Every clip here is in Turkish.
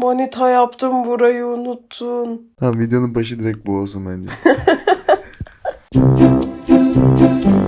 Manita yaptım burayı unuttun. Tamam videonun başı direkt bu olsun bence.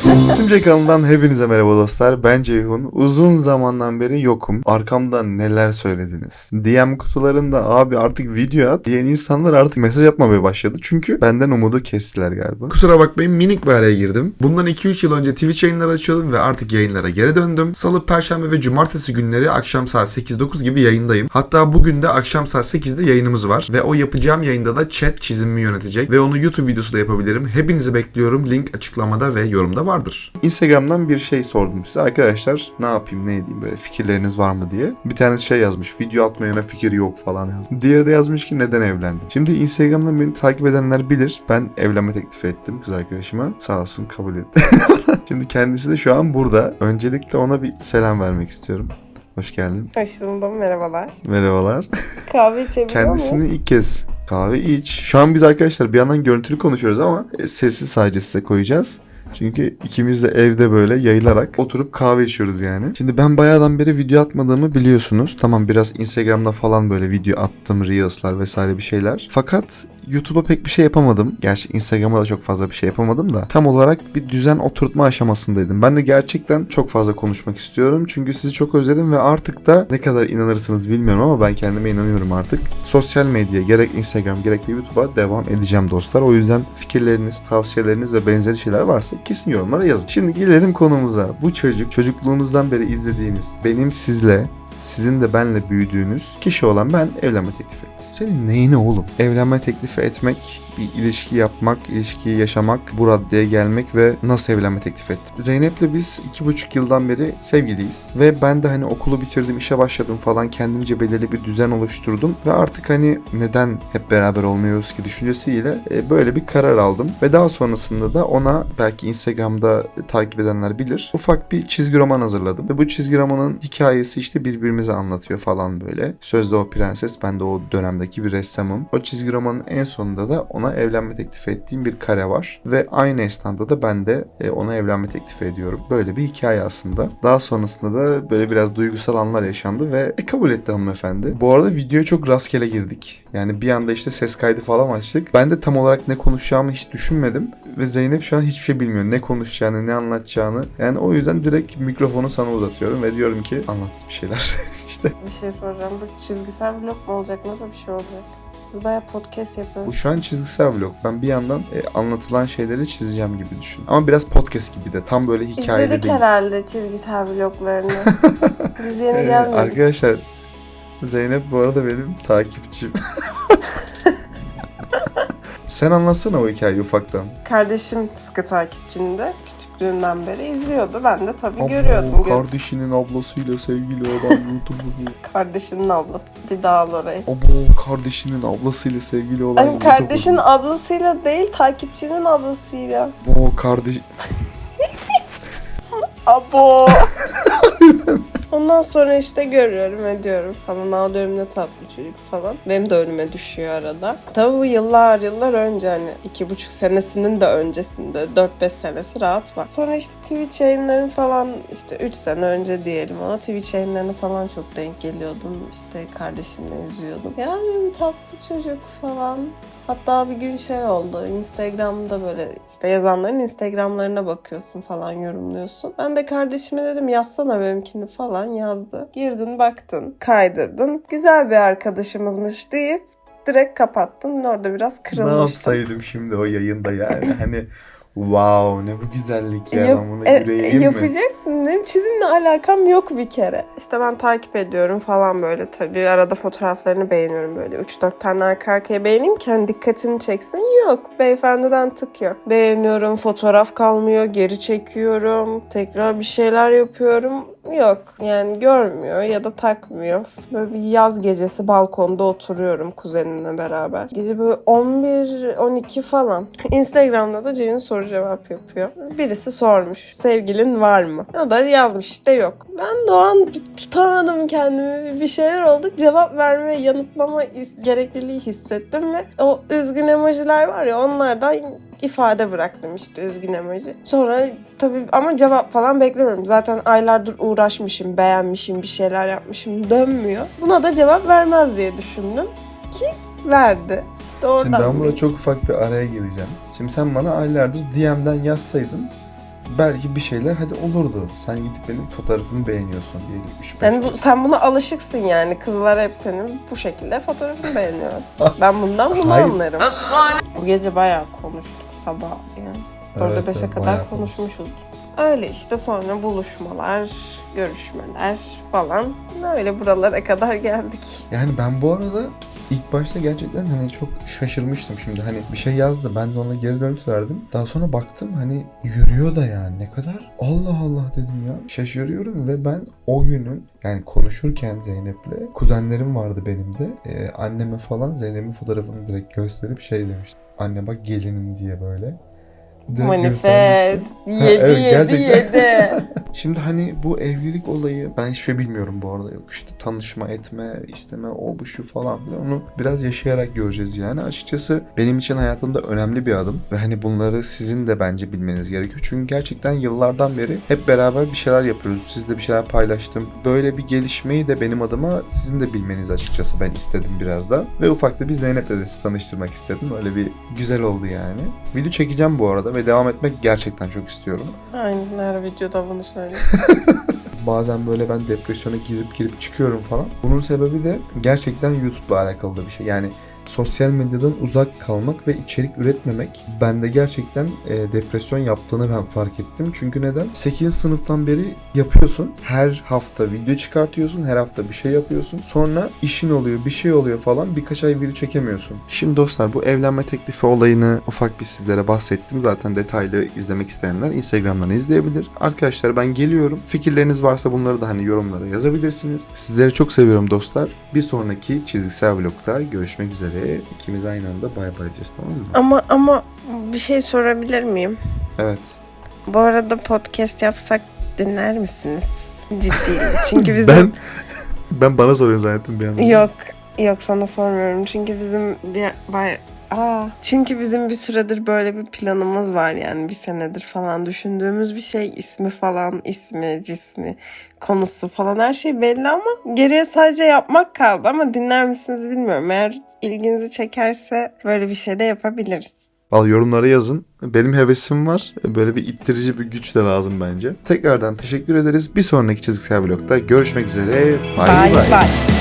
Simce kanalından hepinize merhaba dostlar. Ben Ceyhun. Uzun zamandan beri yokum. Arkamdan neler söylediniz? DM kutularında abi artık video at diyen insanlar artık mesaj atmamaya başladı. Çünkü benden umudu kestiler galiba. Kusura bakmayın minik bir araya girdim. Bundan 2-3 yıl önce Twitch yayınları açıyordum ve artık yayınlara geri döndüm. Salı, Perşembe ve Cumartesi günleri akşam saat 8-9 gibi yayındayım. Hatta bugün de akşam saat 8'de yayınımız var. Ve o yapacağım yayında da chat çizimimi yönetecek. Ve onu YouTube videosu da yapabilirim. Hepinizi bekliyorum. Link açıklamada ve yorumda vardır. Instagram'dan bir şey sordum size. Arkadaşlar ne yapayım ne edeyim böyle fikirleriniz var mı diye. Bir tanesi şey yazmış. Video atmayana fikir yok falan yazmış. Diğeri de yazmış ki neden evlendin? Şimdi Instagram'dan beni takip edenler bilir. Ben evlenme teklifi ettim kız arkadaşıma. Sağ olsun kabul etti. Şimdi kendisi de şu an burada. Öncelikle ona bir selam vermek istiyorum. Hoş geldin. Hoş buldum merhabalar. Merhabalar. Kahve içebiliyor Kendisini muyuz? ilk kez kahve iç. Şu an biz arkadaşlar bir yandan görüntülü konuşuyoruz ama e, sessiz sadece size koyacağız. Çünkü ikimiz de evde böyle yayılarak oturup kahve içiyoruz yani. Şimdi ben bayağıdan beri video atmadığımı biliyorsunuz. Tamam biraz Instagram'da falan böyle video attım, Reels'lar vesaire bir şeyler. Fakat YouTube'a pek bir şey yapamadım. Gerçi Instagram'a da çok fazla bir şey yapamadım da. Tam olarak bir düzen oturtma aşamasındaydım. Ben de gerçekten çok fazla konuşmak istiyorum. Çünkü sizi çok özledim ve artık da ne kadar inanırsınız bilmiyorum ama ben kendime inanıyorum artık. Sosyal medya gerek Instagram gerek de YouTube'a devam edeceğim dostlar. O yüzden fikirleriniz, tavsiyeleriniz ve benzeri şeyler varsa kesin yorumlara yazın. Şimdi gelelim konumuza. Bu çocuk çocukluğunuzdan beri izlediğiniz benim sizle sizin de benle büyüdüğünüz kişi olan ben evlenme teklif ettim. Senin neyine oğlum? Evlenme teklifi etmek, bir ilişki yapmak, ilişkiyi yaşamak, bu raddeye gelmek ve nasıl evlenme teklif ettim. Zeynep'le biz iki buçuk yıldan beri sevgiliyiz. Ve ben de hani okulu bitirdim, işe başladım falan kendimce belirli bir düzen oluşturdum. Ve artık hani neden hep beraber olmuyoruz ki düşüncesiyle e, böyle bir karar aldım. Ve daha sonrasında da ona belki Instagram'da takip edenler bilir. Ufak bir çizgi roman hazırladım. Ve bu çizgi romanın hikayesi işte birbirimize anlatıyor falan böyle. Sözde o prenses, ben de o dönemdeki bir ressamım. O çizgi romanın en sonunda da ona evlenme teklifi ettiğim bir kare var. Ve aynı esnada da ben de e, ona evlenme teklifi ediyorum. Böyle bir hikaye aslında. Daha sonrasında da böyle biraz duygusal anlar yaşandı ve e, kabul etti hanımefendi. Bu arada videoya çok rastgele girdik. Yani bir anda işte ses kaydı falan açtık. Ben de tam olarak ne konuşacağımı hiç düşünmedim. Ve Zeynep şu an hiçbir şey bilmiyor. Ne konuşacağını, ne anlatacağını. Yani o yüzden direkt mikrofonu sana uzatıyorum ve diyorum ki anlat bir şeyler. işte Bir şey soracağım. Bu çizgisel vlog mu olacak? Nasıl bir şey olacak? Biz bayağı podcast Bu yapıyoruz. şu an çizgisel vlog. Ben bir yandan e, anlatılan şeyleri çizeceğim gibi düşün. Ama biraz podcast gibi de. Tam böyle hikayeli İzledik değil. herhalde çizgisel vloglarını. Biz yeni Ee, gelmedik. arkadaşlar Zeynep bu arada benim takipçim. Sen anlatsana o hikayeyi ufaktan. Kardeşim sıkı takipçinde. Küçüklüğünden beri izliyordu. Ben de tabii Abo, görüyordum. Gör- kardeşinin ablasıyla sevgili olan YouTuber. Kardeşinin ablası. Bir daha al orayı. Abo kardeşinin ablasıyla sevgili olan Ay YouTuber. kardeşin ablasıyla değil takipçinin ablasıyla. Abo kardeş... Abo. Ondan sonra işte görüyorum ediyorum falan. Aa diyorum ne tatlı çocuk falan. Benim de önüme düşüyor arada. Tabii bu yıllar yıllar önce hani iki buçuk senesinin de öncesinde 4-5 senesi rahat var. Sonra işte Twitch yayınları falan işte 3 sene önce diyelim ona Twitch yayınlarına falan çok denk geliyordum. İşte kardeşimle yüzüyordum. Ya dedim tatlı çocuk falan. Hatta bir gün şey oldu. Instagram'da böyle işte yazanların Instagram'larına bakıyorsun falan yorumluyorsun. Ben de kardeşime dedim yazsana benimkini falan yazdı. Girdin baktın kaydırdın. Güzel bir arkadaşımızmış deyip direkt kapattın. Orada biraz ne kırılmıştım. yapsaydım şimdi o yayında yani hani wow ne bu güzellik ya Yap- ben buna e, yüreğim mi? yapacaksın. Benim çizimle alakam yok bir kere. İşte ben takip ediyorum falan böyle tabii. Arada fotoğraflarını beğeniyorum böyle. 3-4 tane arka arkaya beğeneyim ki hani dikkatini çeksin. Yok. Beyefendiden tık yok. Beğeniyorum. Fotoğraf kalmıyor. Geri çekiyorum. Tekrar bir şeyler yapıyorum. Yok. Yani görmüyor ya da takmıyor. Böyle bir yaz gecesi balkonda oturuyorum kuzenimle beraber. Gece böyle 11-12 falan. Instagram'da da Ceyhun soru cevap yapıyor. Birisi sormuş. Sevgilin var mı? O da yazmış işte yok. Ben de o an bir tutamadım kendimi. Bir şeyler oldu. Cevap verme, yanıtlama gerekliliği hissettim ve o üzgün emojiler var ya onlardan ifade bıraktım işte üzgün emoji. Sonra tabii ama cevap falan beklemiyorum. Zaten aylardır uğraşmışım, beğenmişim, bir şeyler yapmışım dönmüyor. Buna da cevap vermez diye düşündüm ki verdi. İşte oradan Şimdi ben burada bir- çok ufak bir araya gireceğim. Şimdi sen bana aylardır DM'den yazsaydın belki bir şeyler hadi olurdu. Sen gidip benim fotoğrafımı beğeniyorsun diye gitmiş. Yani bu, sen buna alışıksın yani. Kızlar hep senin bu şekilde fotoğrafını beğeniyor. ben bundan bunu Hayır. anlarım. Bu gece bayağı konuştuk sabah yani. Orada beşe kadar konuşmuşuz. Öyle işte sonra buluşmalar, görüşmeler falan. Öyle buralara kadar geldik. Yani ben bu arada ilk başta gerçekten hani çok şaşırmıştım şimdi hani bir şey yazdı ben de ona geri dönütü verdim. Daha sonra baktım hani yürüyor da yani ne kadar Allah Allah dedim ya şaşırıyorum ve ben o günün yani konuşurken Zeynep'le kuzenlerim vardı benim de Ee, anneme falan Zeynep'in fotoğrafını direkt gösterip şey demiştim. Anne bak gelinin diye böyle. Manifest. Yedi evet, yedi gerçekten. yedi. Şimdi hani bu evlilik olayı ben hiçbir şey bilmiyorum bu arada. Yok işte tanışma etme isteme o bu şu falan filan. Onu biraz yaşayarak göreceğiz yani. Açıkçası benim için hayatımda önemli bir adım ve hani bunları sizin de bence bilmeniz gerekiyor. Çünkü gerçekten yıllardan beri hep beraber bir şeyler yapıyoruz. Siz de bir şeyler paylaştım. Böyle bir gelişmeyi de benim adıma sizin de bilmeniz açıkçası ben istedim biraz da. Ve ufak da bir Zeynep'le de sizi tanıştırmak istedim. Öyle bir güzel oldu yani. Video çekeceğim bu arada ve devam etmek gerçekten çok istiyorum Aynen her videoda bunu söylüyor. Bazen böyle ben depresyona girip girip çıkıyorum falan. Bunun sebebi de gerçekten YouTube'la alakalı da bir şey. Yani sosyal medyadan uzak kalmak ve içerik üretmemek bende gerçekten e, depresyon yaptığını ben fark ettim. Çünkü neden? 8. sınıftan beri yapıyorsun. Her hafta video çıkartıyorsun. Her hafta bir şey yapıyorsun. Sonra işin oluyor, bir şey oluyor falan. Birkaç ay video çekemiyorsun. Şimdi dostlar bu evlenme teklifi olayını ufak bir sizlere bahsettim. Zaten detaylı izlemek isteyenler Instagram'dan izleyebilir. Arkadaşlar ben geliyorum. Fikirleriniz varsa bunları da hani yorumlara yazabilirsiniz. Sizleri çok seviyorum dostlar. Bir sonraki çizgisel vlogda görüşmek üzere. İkimiz aynı anda bay bay diyeceğiz tamam mı? ama ama bir şey sorabilir miyim? Evet. Bu arada podcast yapsak dinler misiniz? Ciddiyim. Çünkü bizim... Ben ben bana soruyorsun zannettim bir anda. Yok. Yok sana sormuyorum. Çünkü bizim bir bay Aa, çünkü bizim bir süredir böyle bir planımız var yani bir senedir falan düşündüğümüz bir şey ismi falan ismi cismi konusu falan her şey belli ama geriye sadece yapmak kaldı ama dinler misiniz bilmiyorum eğer ilginizi çekerse böyle bir şey de yapabiliriz. Al yorumlara yazın. Benim hevesim var. Böyle bir ittirici bir güç de lazım bence. Tekrardan teşekkür ederiz. Bir sonraki çizgisel vlogda görüşmek üzere. Bay Bye bay. bye.